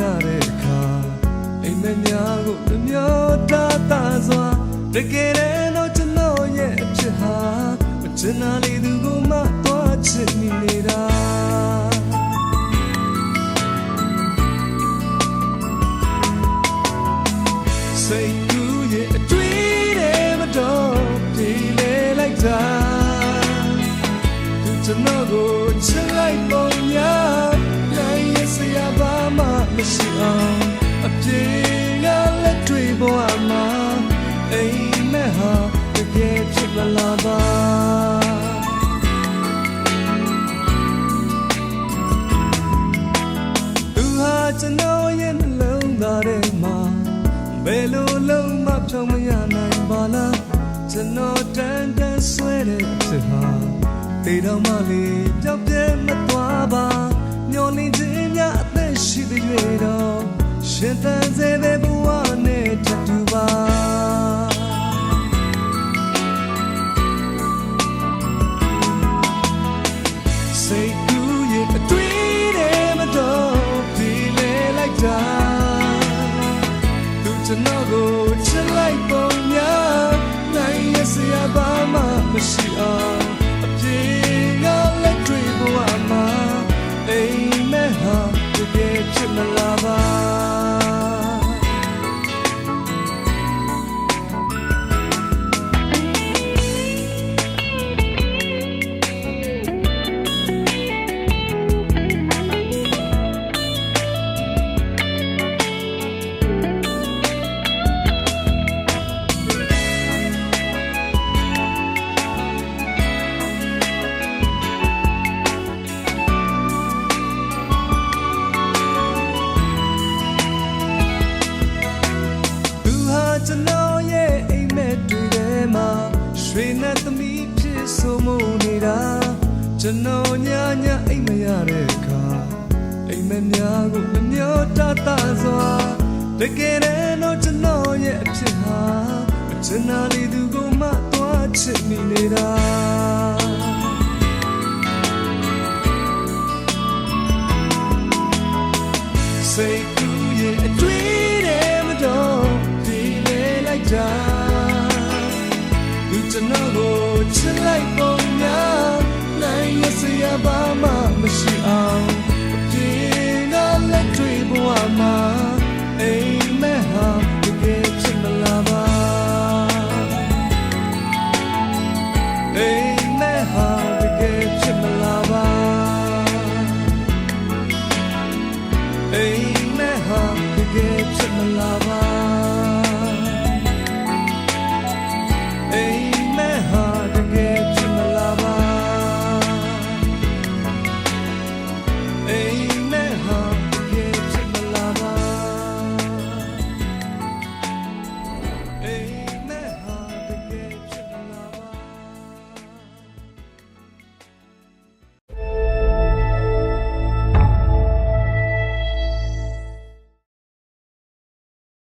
ရတဲ့အခါအိမ်မက်များကိုနှမျောတာတာစွာတကယ်တော့ကျွန်တော်ရဲ့အဖြစ်ဟာမချင်နာလေသူကိုမှသွားချင်နေတာစိတ်ကူးရဲ့အတွေ့တွေမတော်ပြေးလေလိုက်တာသူကျွန်တော်ကိုချစ်လိုက်ပုံများ မှမရှိအောင်အပြေကလက်တွေပေါ်မှာအိမ်မက်ဟာတကယ်ဖြစ်မလာပါသူဟာကျွန်တော်ရဲ့နှလုံးသားထဲမှာဘယ်လိုလုံးမဖြောင်းမရနိုင်ပါလားကျွန်တော်တန်တန်ဆွဲတဲ့ဖြစ်ဟာတေတော်မလေးပြောင်းပြဲမသွားပါ တဲ့ရွေတော့ရှင်သန်စေတဲ့ဘဝနဲ့ထပ်တူပါစိတ်ကူးရဲ့အတွေ့တွေမတော်ဒီလေလိုက်တာသူကျွန်တော်ကိုချစ်လိုက် တကယ်ချစ်မလာပါ ကျွန်တော်ရဲ့အိမ်မက်တွေထဲမှာရွှေနဲ့သမီးဖြစ်ဆိုမှုနေတာကျွန်တော်ညညအိမ်မရတဲ့အခါအိမ်မက်များကိုမမျောတတစွာတကယ်တော့ကျွန်တော်ရဲ့အဖြစ်ဟာအချင်နာလေးသူကိုမှသွားချစ်မိနေတာစိတ် လိုက်တာလူကျွန်တော်ကိုချစ်လိုက်ပုံများနိုင်ရစရာဘာမှမရှိအောင်